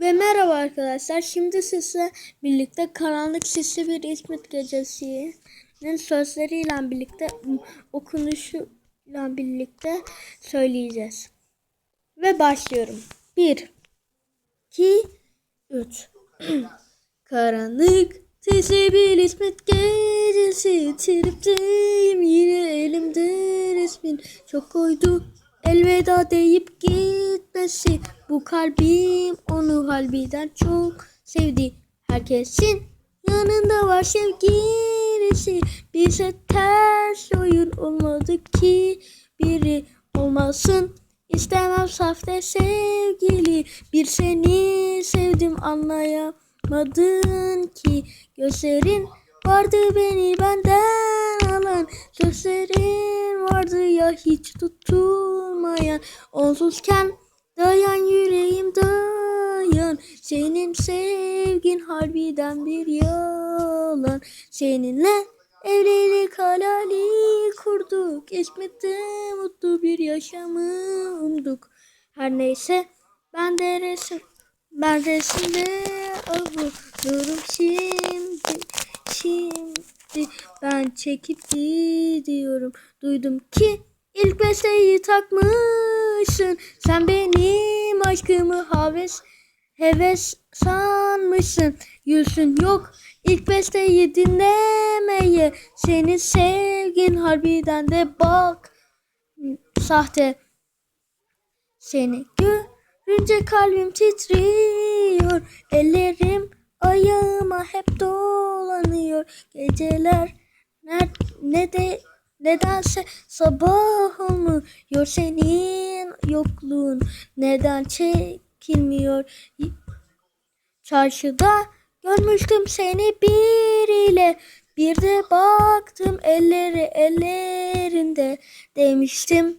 Ve merhaba arkadaşlar. Şimdi sizle birlikte Karanlık Sisli Bir İzmit Gecesi'nin sözleriyle birlikte okunuşuyla birlikte söyleyeceğiz. Ve başlıyorum. 1 2 3 Karanlık sisli bir İzmit gecesi Tripteyim yine elimde resmin Çok koydu elveda deyip gitmesi Bu kalbim onu harbiden çok sevdi. Herkesin yanında var sevgilisi Bize ters oyun olmadı ki Biri olmasın. İstemem safte sevgili. Bir seni sevdim anlayamadın ki. Gözlerin vardı beni benden alan. Sözlerin vardı ya hiç tutulmayan. Onsuzken dayan yüreğim dayan. Senin sevgin harbiden bir yalan. Seninle evlilik hayali kurduk. İsmet'te mutlu bir yaşamı umduk Her neyse ben de resim ben resimde avunurum şimdi Şimdi. Ben çekip gidiyorum. Duydum ki ilk besteyi takmışsın Sen benim aşkımı haves heves sanmışsın. Yüzün yok. İlk besteyi dinlemeye Senin sevgin harbiden de bak. Sahte. Seni görünce kalbim titriyor. Ellerim ayağıma hep dolanıyor. Geceler ne, ne de nedense sabah olmuyor. Senin yokluğun neden çekilmiyor? Çarşıda görmüştüm seni biriyle Bir de baktım elleri ellerinde. Demiştim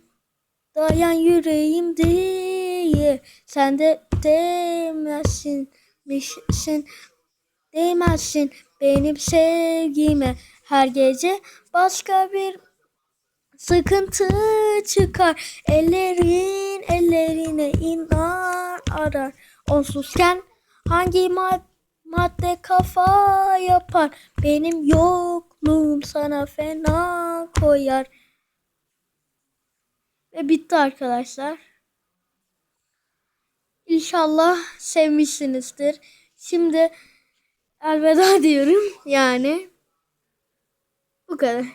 dayan yüreğim diye. Sen de demezsin mişsin Değmezsin benim sevgime. Her gece başka bir sıkıntı çıkar. Ellerin ellerine iner arar Onsuzken hangi mad madde kafa yapar Benim yokluğum sana fena koyar Ve bitti arkadaşlar. İnşallah sevmişsinizdir. Şimdi elveda diyorum yani. Bu kadar.